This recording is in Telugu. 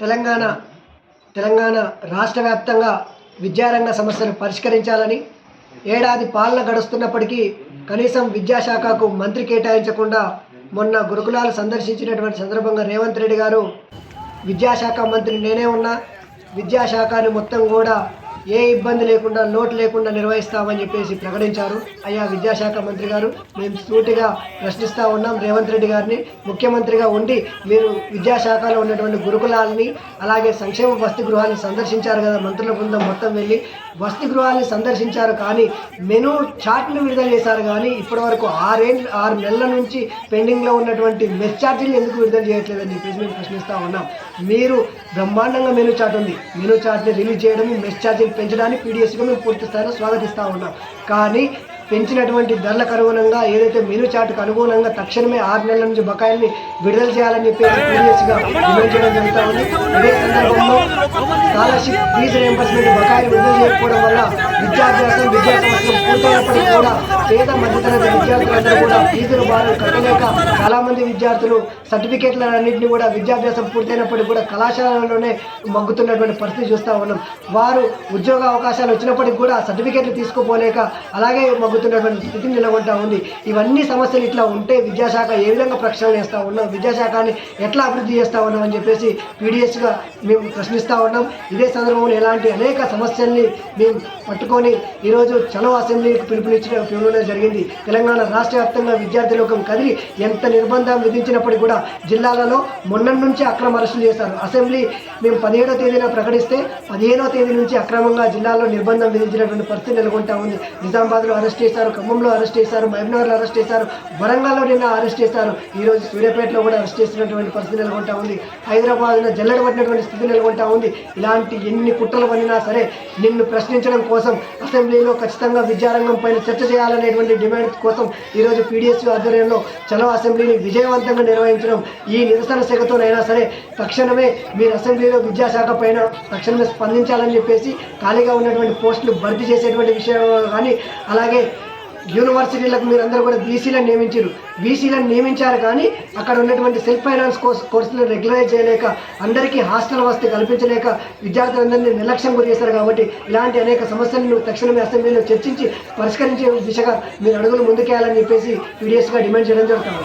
తెలంగాణ తెలంగాణ రాష్ట్ర వ్యాప్తంగా విద్యారంగ సమస్యలు పరిష్కరించాలని ఏడాది పాలన గడుస్తున్నప్పటికీ కనీసం విద్యాశాఖకు మంత్రి కేటాయించకుండా మొన్న గురుకులాలు సందర్శించినటువంటి సందర్భంగా రేవంత్ రెడ్డి గారు విద్యాశాఖ మంత్రి నేనే ఉన్నా విద్యాశాఖని మొత్తం కూడా ఏ ఇబ్బంది లేకుండా లోటు లేకుండా నిర్వహిస్తామని చెప్పేసి ప్రకటించారు. అయ్యా విద్యాశాఖ మంత్రి గారు మేము సూటిగా ప్రశ్నిస్తూ ఉన్నాం. రేవంత్ రెడ్డి గారిని ముఖ్యమంత్రిగా ఉండి మీరు విద్యాశాఖలో ఉన్నటువంటి గురుకులాలని అలాగే సంక్షేమ వసతి గృహాన్ని సందర్శించారు కదా మంత్రుల బృందం మొత్తం వెళ్ళి వసతి గృహాన్ని సందర్శించారు. కానీ మెనూ చార్ట్ను విడుదల చేశారు. కానీ ఇప్పటివరకు ఆరేళ్ళు ఆరు నెలల నుంచి పెండింగ్లో ఉన్నటువంటి మెస్ ఛార్జీలు ఎందుకు విడుదల చేయట్లేదని చెప్పేసి మేము ప్రశ్నిస్తూ ఉన్నాం. మీరు బ్రహ్మాండంగా మెనూ చార్ట్ ఉంది. మెనూ చార్ట్ని రిలీజ్ చేయడం మెస్ ఛార్జీలు పెంచడానికి పీడిఎస్గా మేము పూర్తి స్థాయిలో స్వాగతిస్తూ ఉన్నాం. కానీ పెంచినటువంటి ధరలకు అనుగుణంగా ఏదైతే మెనూ చాటుకు అనుగుణంగా తక్షణమే ఆరు నెలల నుంచి బకాయిల్ని విడుదల చేయాలని చెప్పేసి పీడిఎస్గా డిమాండ్ చేయడం జరుగుతూ ఉంది. ఇదే సందర్భంలో స్కాలర్షిప్ ఫీజు రియంబర్స్మెంట్ బకాయిలు విడుదల చేయకపోవడం వల్ల విద్యాభ్యాసం విద్యా సంవత్సరం పూర్తయినప్పటికీ కూడా పేద మధ్యతరగతి విద్యార్థులందరూ కూడా ఫీజులు బాగా కట్టలేక చాలామంది విద్యార్థులు విద్యార్థులు సర్టిఫికేట్లన్నింటినీ కూడా విద్యాభ్యాసం పూర్తయినప్పటికీ కూడా కళాశాలలోనే మగ్గుతున్నటువంటి పరిస్థితి చూస్తూ ఉన్నాం. వారు ఉద్యోగ అవకాశాలు వచ్చినప్పటికీ కూడా సర్టిఫికేట్లు తీసుకోపోలేక అలాగే మగ్గుతున్నటువంటి స్థితిని నిలబడ్డా ఉంది. ఇవన్నీ సమస్యలు ఇట్లా ఉంటే విద్యాశాఖ ఏ విధంగా ప్రక్షాళన చేస్తూ ఉన్నాం? విద్యాశాఖని ఎట్లా అభివృద్ధి చేస్తూ ఉన్నాం అని చెప్పేసి పీడిఎస్గా మేము ప్రశ్నిస్తూ ఉన్నాం. ఇదే సందర్భంలో ఎలాంటి అనేక సమస్యల్ని మేము పట్టుకొని ఈరోజు చలో అసెంబ్లీకి పిలుపునిచ్చిన పిలువడం జరిగింది. తెలంగాణ రాష్ట్ర వ్యాప్తంగా విద్యార్థి కదిలి ఎంత నిర్బంధం విధించినప్పటికీ కూడా జిల్లాలలో మొన్న నుంచి అక్రమ అరెస్టులు చేశారు. అసెంబ్లీ మేము పదిహేడో తేదీన ప్రకటిస్తే పదిహేనో తేదీ నుంచి అక్రమంగా జిల్లాలో నిర్బంధం విధించినటువంటి పరిస్థితి నెలకొంటా ఉంది. నిజామాబాద్లో అరెస్ట్ చేశారు ఖమ్మంలో అరెస్ట్ చేశారు మహబూబ్నగర్లో అరెస్ట్ చేశారు వరంగల్లో నిన్న అరెస్ట్ చేశారు. ఈరోజు సూర్యాపేటలో కూడా అరెస్ట్ చేసినటువంటి పరిస్థితి నెలకొంటా ఉంది. హైదరాబాద్లో జల్లెడ పడినటువంటి స్థితి నెలకొంటా ఉంది. ఇలాంటి ఎన్ని కుట్రలు పడినా సరే నిన్ను ప్రశ్నించడం కోసం అసెంబ్లీలో ఖచ్చితంగా విద్యారంగం పైన చర్చ చేయాలనేటువంటి డిమాండ్ కోసం ఈరోజు పీడిఎస్ ఆధ్వర్యంలో చలో అసెంబ్లీని విజయవంతంగా నిర్వహించడం ఈ నిరసన శాఖతోనైనా సరే తక్షణమే మీరు అసెంబ్లీలో విద్యాశాఖ పైన తక్షణమే స్పందించాలని చెప్పేసి ఖాళీగా ఉన్నటువంటి పోస్టులు భర్తీ చేసేటువంటి విషయం కానీ అలాగే యూనివర్సిటీలకు మీరు అందరూ కూడా బీసీలను నియమించారు. బీసీలను నియమించారు కానీ అక్కడ ఉన్నటువంటి సెల్ఫ్ ఫైనాన్స్ కోర్స్ కోర్సులను రెగ్యులైజ్ చేయలేక అందరికీ హాస్టల్ వసతి కల్పించలేక విద్యార్థులందరినీ నిర్లక్ష్యం గురి చేశారు కాబట్టి ఇలాంటి అనేక సమస్యలను తక్షణమే అసెంబ్లీలో చర్చించి పరిష్కరించే దిశగా మీరు అడుగులు ముందుకేయాలని చెప్పేసి పీడిఎస్గా డిమాండ్ చేయడం జరుగుతుంది.